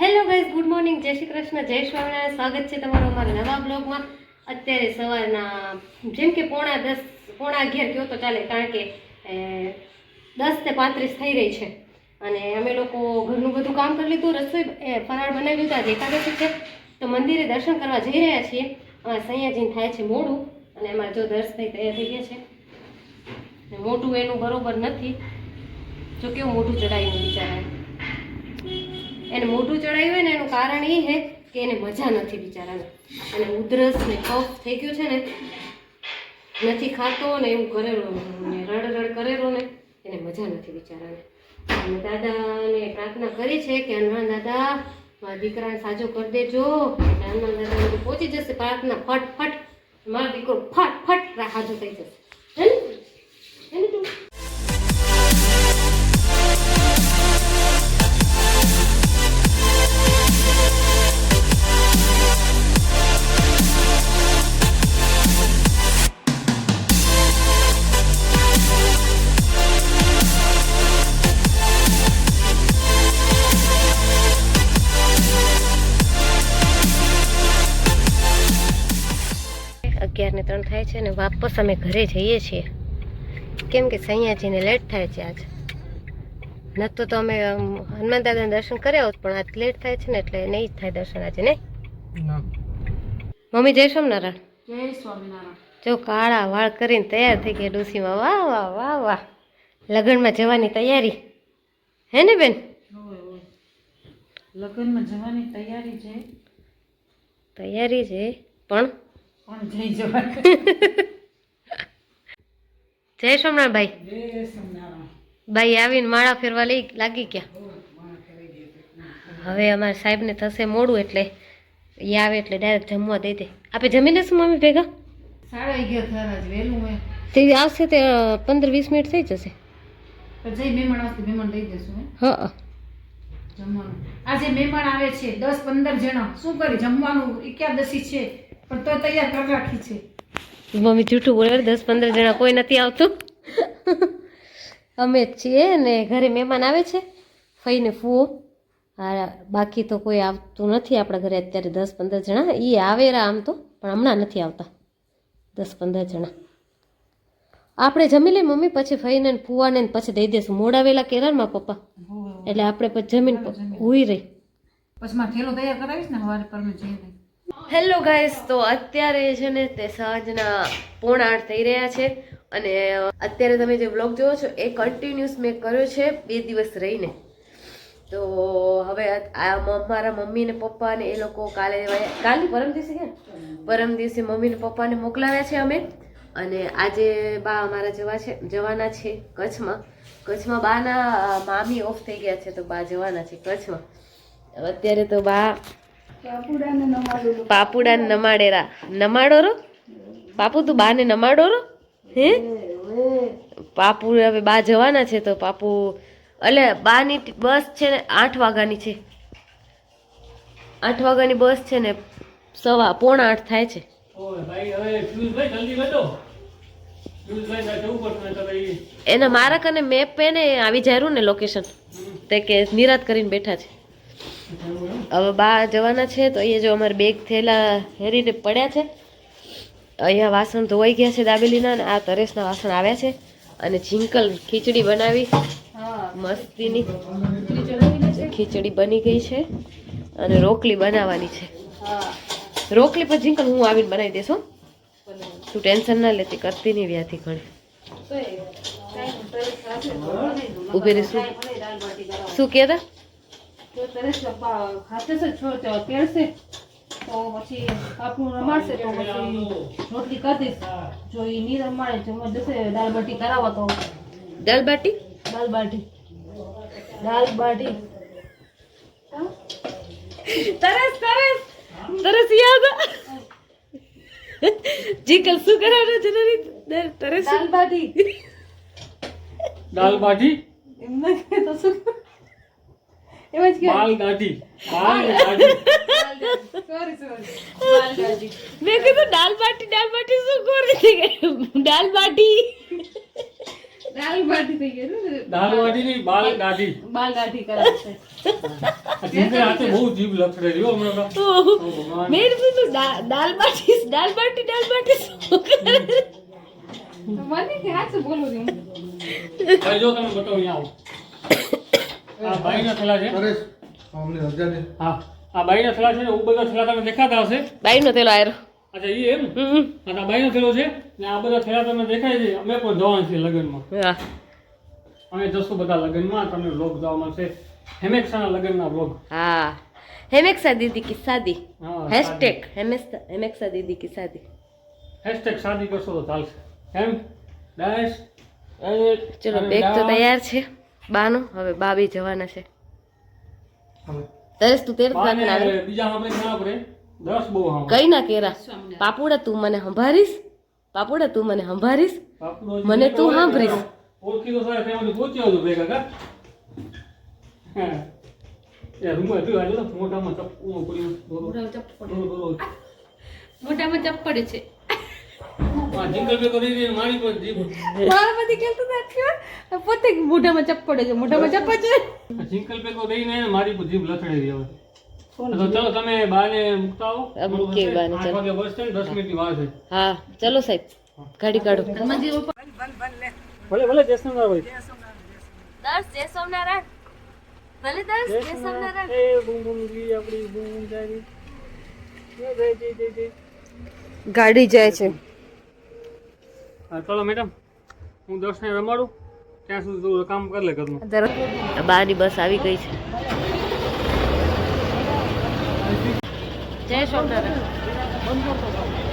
Hello guys good morning જય શ્રી કૃષ્ણ, જય સ્વામિનારાયણ. સ્વાગત છે તમારું અમારા નવા બ્લોગમાં. અત્યારે સવારના, જેમ કે પોણા દસ, પોણા અગિયાર કહો તો ચાલે, કારણ કે દસ ને પાંત્રીસ થઈ રહી છે. અને અમે લોકો ઘરનું બધું કામ કરી લીધું, રસોઈ ફરાળ બનાવી લીધું, આજે એકાદશી છે. તો મંદિરે દર્શન કરવા જઈ રહ્યા છીએ. અમારા સૈયાજીને થાય છે મોડું, અને એમાં જો દર્શભાઈ તૈયાર થઈ ગયા છે. મોટું એનું બરોબર નથી. જો કેવું મોઢું ચડાવીને બિચારા એને મોઢું ચડાવ્યું હોય ને, એનું કારણ એ છે કે એને મજા નથી બિચારાને. અને ઉધરસ ને કફ થઈ ગયું છે ને, નથી ખાતો ને એવું કરેલો ને રડ રડ કરેલો ને, એને મજા નથી બિચારાને. અને દાદાને પ્રાર્થના કરી છે કે હનુમાન દાદા, મારા દીકરાને સાજો કરી દેજો. એટલે હનુમાન દાદા પહોંચી જશે પ્રાર્થના ફટ ફટ, મારો દીકરો ફટ ફટ સાજો થઈ જશે? હે અગિયાર ને ત્રણ થાય છે અને વાપસ અમે ઘરે જઈએ છીએ. કેમ કે સૈયાજીને લેટ થાય છે આજ. નતો તો અમે અમ, હનુમાન દાદાને દર્શન કર્યા હોત પણ આજ લેટ થાય છે ને એટલે નહીં જ થાય દર્શન આજે ને. મમ્મી જય સ્વામિનારાયણ. જય સ્વામિનારાયણ. જો કાળા વાળ કરીને તૈયાર થઈ ગયા ડોસીમાં વાહ વાહ વાહ વાહ. લગ્નમાં જવાની તૈયારી. હે ને બેન? લગ્નમાં જવાની તૈયારી છે? તૈયારી છે પણ જય સોમનાથ ભાઈ. બાઈ આવીને માળા ફેરવા લઈ લાગી ગયા. હવે અમારા સાહેબને થશે મોડું એટલે એ આવે એટલે ડાયરેક્ટ જમવા દઈ દે. આપણે જમી લેશું મમ્મી ભેગા? સાડા અગિયાર વહેલું હોય તે આવશે તે પંદર વીસ મિનિટ થઈ જશે. જઈ મહેમાન આવશે મહેમાન લઈ જશું હા. જમવાનું. આજે મહેમાન આવે છે દસ પંદર જણા. શું કરી? જમવાનું એકાદશી છે. પણ તો તૈયાર કરી રાખી છે. મમ્મી જૂઠું બોલે દસ પંદર જણા કોઈ નથી આવતું. અમે જ છીએ ને ઘરે મહેમાન આવે છે ફઈને ફૂવો. હા બાકી તો કોઈ આવતું નથી આપણા ઘરે અત્યારે દસ પંદર જણા. એ આવેરા આમ તો પણ હમણાં નથી આવતા. દસ પંદર જણા. આપણે જમી લઈએ મમ્મી પછી ફઈને ફૂવાને પછી દઈ દેશું મોડા વેલા કેરા પપ્પા. એટલે આપણે પછી જમીન હુઈ રહી. પછી મારે થેલો તૈયાર કરાવીશ ને સવારે પર જઈ રહી હેલો ગાઈસ તો અત્યારે છે ને તે સાંજના પોણા આઠ થઈ રહ્યા છે અને અત્યારે તમે જે બ્લોગ જોવો છો એ કન્ટિન્યુઅસ મેં કર્યો છે, બે દિવસ રહીને. તો હવે આ મારા મમ્મી ને પપ્પા ને એ લોકો કાલે કાલે પરમ દિવસે કે? પરમ દિવસે મમ્મી ને પપ્પાને મોકલાવ્યા છે અમે. અને આજે બા અમારા જવા છે, જવાના છે કચ્છમાં. કચ્છમાં બાના મામી ઓફ થઈ ગયા છે તો બા જવાના છે કચ્છમાં. અત્યારે તો બા પાપુડા ને નમાડેરા નમાડો રો. પાપુ તું બાને નમાડો રો. હે? પાપુ હવે બા જવાના છે તો પાપુ એટલે બાની બસ છે ને આઠ વાગ્યાની છે. આઠ વાગ્યાની બસ છે ને સવા પોણા આઠ થાય છે. એના મારા કને મેપ પે ને આવી જાયરું ને લોકેશન તે કે નિરાત કરીને બેઠા છે. હવે બહાર જવાના છે તો અહીંયા જો અમારે બેગ થેલા હેરીને પડ્યા છે. અહીંયા વાસણ ધોવાઈ ગયા છે દાબેલીના અને આ તરેસના વાસણ આવ્યા છે. અને ઝીંકલ ખીચડી બનાવી. મસ્તીની. ખીચડી બની ગઈ છે અને રોકલી બનાવવાની છે. રોકલી પર ઝીંકલ હું આવીને બનાવી દઈશ હો. તું ટેન્શન ના લેતી કરતી નહીં વ્યાથી ઘણી. ઉભેરી શું શું કહેતા? તો તરસ હાથે છે છો તો પહેરશે તો પછી આપણું રમાડશે તો પછી રોટલી કરી દઈશ. જો એ નહીં રમાડે જમવા જશે દાળ બાટી કરાવો તો. દાલ બાટી દાળ બાટી દાળ બાટી તરસ તરસ તરસ યાદ જીકલ શું કરાવવાનો છે નરી તરસ. દાલ બાટી દાલ બાટી એમને કે તો શું એમ જ કે. બાલ દાઢી બાલ દાઢી સોરી સોરી દાળ બાટી મેં કીધું દાલ બાટી દાલ બાટી શું કરે છે દાલ બાટી. દાલ બાટી થઈ ગઈ ને? દાલ વાટીની બાલ ગાડી બાલ ગાંઠી કરાવશે આ હાથે બહુ જીભ લથડે રહ્યો હમણાં તો. ઓ ભગવાન. મેં કીધું દાલ બાટી દાલ બાટી દાલ બાટી શું કરે? મને કે હાથ બોલું છું. જો તમે બતાવો અહીંયા આવો. આ બાઈના થેલા છે? પરેશ હા. બાઈના થેલા છે હું બધા થેલા તમને દેખાતા હશે? બાઈનો થેલો આયરો. એ એમ? આ બાઈનો થેલો છે ને આ બધા થેલા તમને દેખાય છે. અમે પણ જવાના છીએ લગ્નમાં. અમે જશું બધા લગ્નમાં. તમને વ્લોગ જોવા મળશે. હેમેક્સાના લગ્નના વ્લોગ. હા. હેમેક્સા દીદી કી શાદી હેશટેગ હેમેક્સા દીદી કી શાદી હેશટેગ શાદી કરશો ચાલશે. એમ? ડાયસ ચલો બેગ તો તૈયાર છે. બાનો? હવે બા બી જવાના છે. દરેશ તું તેર બાને ના બીજા આપણે ના પડે. દસ બહુ હા કઈ ના કેરા? પાપુડા તું મને સંભારીશ પાપુડા તું મને સંભારીશ મને તું સાંભળીશ. ઓળખી તો સાહેબ તેમાંથી પહોંચ્યો હતો ભેગા કા? એ રૂમમાં હતું આજે તો ચપ્પુ પડ્યું બોલો બોલો મોટામાં ચપ્પડ છે. મારી બધી કેલતો નથી પોતે મોઢામાં ચપ્પડ છે મોઢામાં ચપ્પડ છે આ જિંગલ ભેગો મારી પર જીભ લથડી હવે. તો ચલો તમે બાને મુકતા આવો. આ બાને, આઠ ચાલો. વાગે બસ સ્ટેન્ડ દસ મિનિટની વાર છે. હા ચલો સાહેબ. ગાડી કાઢો. ભલે ભલે જય ભલે દસ જય સોમનારાયણ એ બૂમ બૂમ જી આપણી બૂમ જય જય જય જય જય. ગાડી જાય છે. ચલો મેડમ. હું દર્શને રમાડું. ત્યાં સુધી તું કામ કરી લે ઘરનું. બારની બસ આવી ગઈ છે. જય સોમનારાયણ.